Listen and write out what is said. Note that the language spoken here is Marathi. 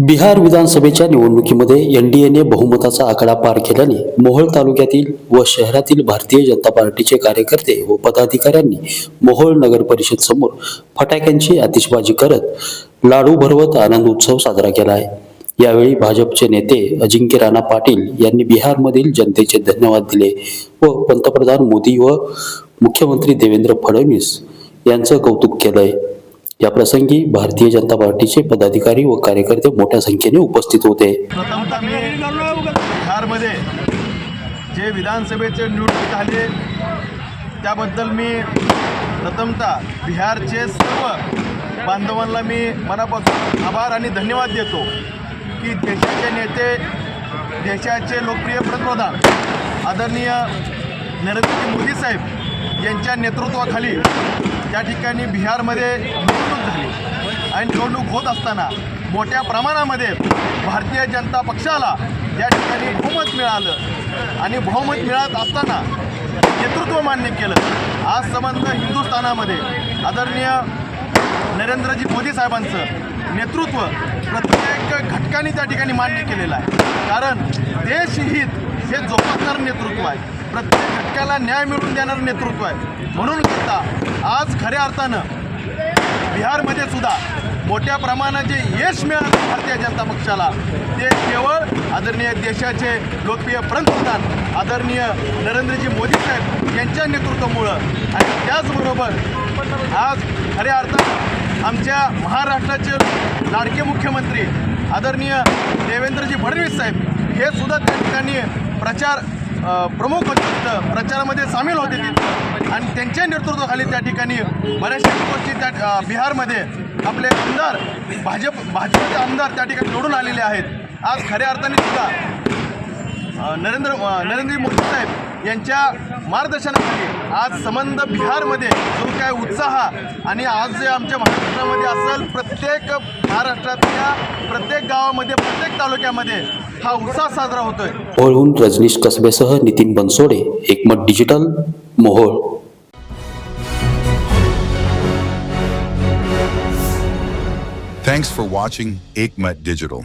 बिहार विधानसभेच्या निवडणुकीमध्ये एनडीएने बहुमताचा आकडा पार केल्याने मोहोळ तालुक्यातील व शहरातील भारतीय जनता पार्टीचे कार्यकर्ते व पदाधिकाऱ्यांनी मोहोळ नगर परिषद समोर फटाक्यांची आतिषबाजी करत लाडू भरवत आनंद उत्सव साजरा केला आहे. यावेळी भाजपचे नेते अजिंक्य राणा पाटील यांनी बिहारमधील जनतेचे धन्यवाद दिले व पंतप्रधान मोदी व मुख्यमंत्री देवेंद्र फडणवीस यांचं कौतुक केलंय. या प्रसंगी भारतीय जनता पार्टीचे पदाधिकारी व कार्यकर्ते मोठ्या संख्येने उपस्थित होते. मी बिहारमध्ये जे विधानसभेचे निवडणूक झाले त्याबद्दल मी प्रथमतः बिहारचे सर्व बांधवांना मी मनापासून आभार आणि धन्यवाद देतो की देशाचे नेते देशाचे लोकप्रिय पंतप्रधान आदरणीय नरेंद्र मोदी साहेब यांच्या नेतृत्वाखाली त्या ठिकाणी बिहारमध्ये निवडणूक झाली. आणि निवडणूक होत असताना मोठ्या प्रमाणामध्ये भारतीय जनता पक्षाला या ठिकाणी बहुमत मिळालं. आणि बहुमत मिळत असताना नेतृत्व मान्य केलं. आज संबंध हिंदुस्थानामध्ये आदरणीय नरेंद्रजी मोदी साहेबांचं नेतृत्व प्रत्येक घटकाने त्या ठिकाणी मान्य केलेलं आहे. कारण देशहित हे जोपासणारं नेतृत्व आहे. प्रत्येक घटकाला न्याय मिळवून देणारं नेतृत्व आहे. म्हणून करता आज खऱ्या अर्थानं बिहारमध्ये सुद्धा मोठ्या प्रमाणात जे यश मिळालं भारतीय जनता पक्षाला. ते केवळ आदरणीय देशाचे लोकप्रिय पंतप्रधान आदरणीय नरेंद्रजी मोदी साहेब यांच्या नेतृत्वामुळं. आणि त्याचबरोबर आज खऱ्या अर्थानं आमच्या महाराष्ट्राचे लाडके मुख्यमंत्री आदरणीय देवेंद्रजी फडणवीस साहेब हे सुद्धा त्या ठिकाणी प्रचार प्रमुख होते तिथं प्रचारामध्ये सामील होते तिथं आणि त्यांच्या नेतृत्वाखाली त्या ठिकाणी बऱ्याचशा गोष्टी त्या बिहारमध्ये आपले आमदार भाजप भाजपचे आमदार त्या ठिकाणी निवडून आलेले आहेत. आज खऱ्या अर्थाने सुद्धा नरेंद्र नरेंद्र मोदी साहेब यांच्या मार्गदर्शनाखाली आज संबंध बिहारमध्ये जो काय उत्साह आणि आज जे आमच्या महाराष्ट्रामध्ये असेल प्रत्येक महाराष्ट्रातल्या प्रत्येक गावामध्ये प्रत्येक तालुक्यामध्ये हा उत्साह साजरा होतोय मोहोळहून रजनीश कसबेसह नितीन बनसोडे एकमत digital Mohol Thanks for watching Aikmat Digital.